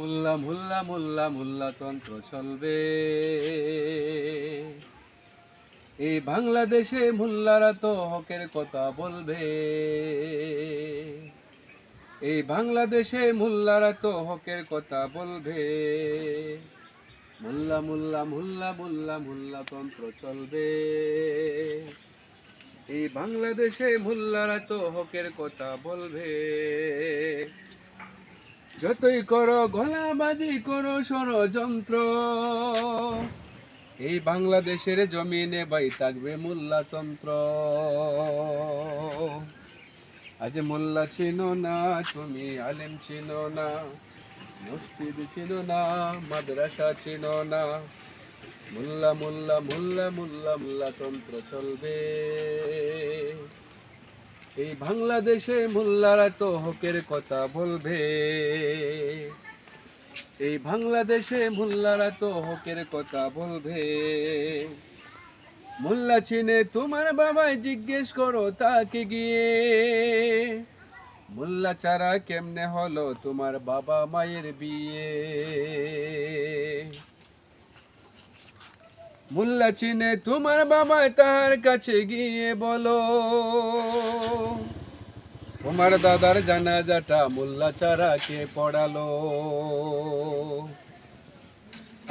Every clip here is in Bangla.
মোল্লা মোল্লা মোল্লা মোল্লা তন্ত্র চলবে। এই বাংলাদেশে মোল্লারা তো হকের কথা বলবে। এই বাংলাদেশে মোল্লারা তো হকের কথা বলবে। মোল্লা মোল্লা মোল্লা মোল্লা মোল্লা তন্ত্র চলবে। এই বাংলাদেশে মোল্লারা তো হকের কথা বলবে। যতই করো গলাবাজি, করো ষড়যন্ত্র। এই বাংলাদেশের জমিনে বাই থাকবে মোল্লাতন্ত্র। আজ মোল্লা চিনো না, তুমি আলেম চিনো না, মসজিদ চিনো না, মাদ্রাসা চিনো না। মোল্লা মোল্লা মোল্লা মোল্লা মোল্লা তন্ত্র চলবে। এই বাংলাদেশে মোল্লারা তো হকের কথা বলবে। এই বাংলাদেশে মোল্লারা তো হকের কথা বলবে। মোল্লা চিনে তোমার বাবাই জিজ্ঞেস করো তাকে গিয়ে। মোল্লা চারা কেমনে হলো তোমার বাবা মায়ের বিয়ে? মোল্লা চিনে তোমার বাবা তার কাছে গিয়ে বলো, তোমার দাদার জানাজাটা মোল্লা চারা কে পড়ালো?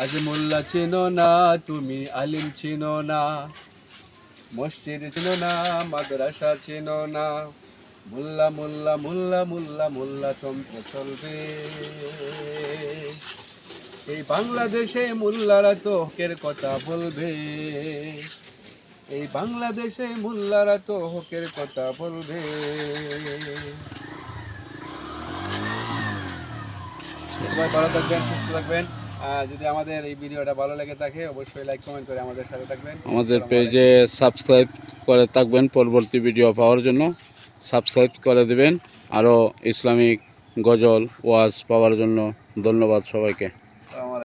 আজ মোল্লা চিনো না, তুমি আলিম চিনো না, মসজিদ চিনো না, মাদ্রাসা চিনো না। মোল্লা মোল্লা মোল্লা মোল্লা মোল্লা তন্ত্র চলবে। এই বাংলাদেশে মোল্লারা তো হকের কথা বলবে। এই বাংলাদেশে মোল্লারা তো হকের কথা বলবে। সবাই ভালো থাকবেন সুস্থ থাকবেন। যদি আমাদের এই ভিডিওটা ভালো লেগে থাকে অবশ্যই লাইক কমেন্ট করে আমাদের সাথে থাকবেন। আমাদের পেজে সাবস্ক্রাইব করে থাকবেন পরবর্তী ভিডিও পাওয়ার জন্য। সাবস্ক্রাইব করে দিবেন। আরও ইসলামিক গজল ওয়াজ পাওয়ার জন্য ধন্যবাদ সবাইকে। আমার